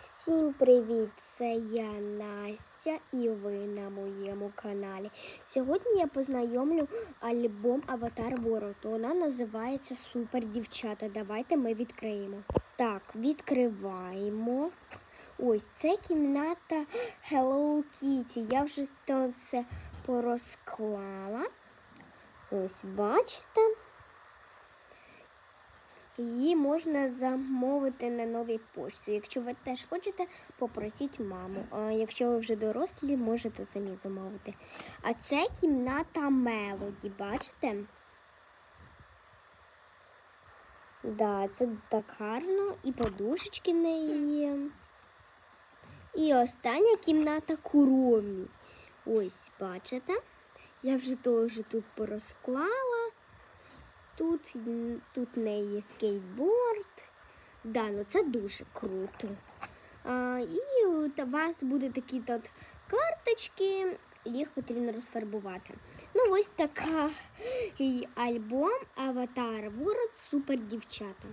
Всім привіт! Це я Настя і ви на моєму каналі. Сьогодні я познайомлю альбом Аватар World. Вона називається Супер Дівчата. Давайте ми відкриємо. Так, відкриваємо. Ось це кімната Hello Kitty. Я вже то все порозклала. Ось бачите. Її можна замовити на новій пошті. Якщо ви теж хочете, попросіть маму. А якщо ви вже дорослі, можете самі замовити. А це кімната Мелоді, бачите? Да, це так гарно, і подушечки в неї є. І остання кімната Куромі. Ось, бачите? Я вже теж тут порозклала. Тут, тут в неї є скейтборд. Да, ну це дуже круто. А, і у вас будуть такі тут карточки, їх потрібно розфарбувати. Ну, ось такий альбом Аватар World Супер дівчата.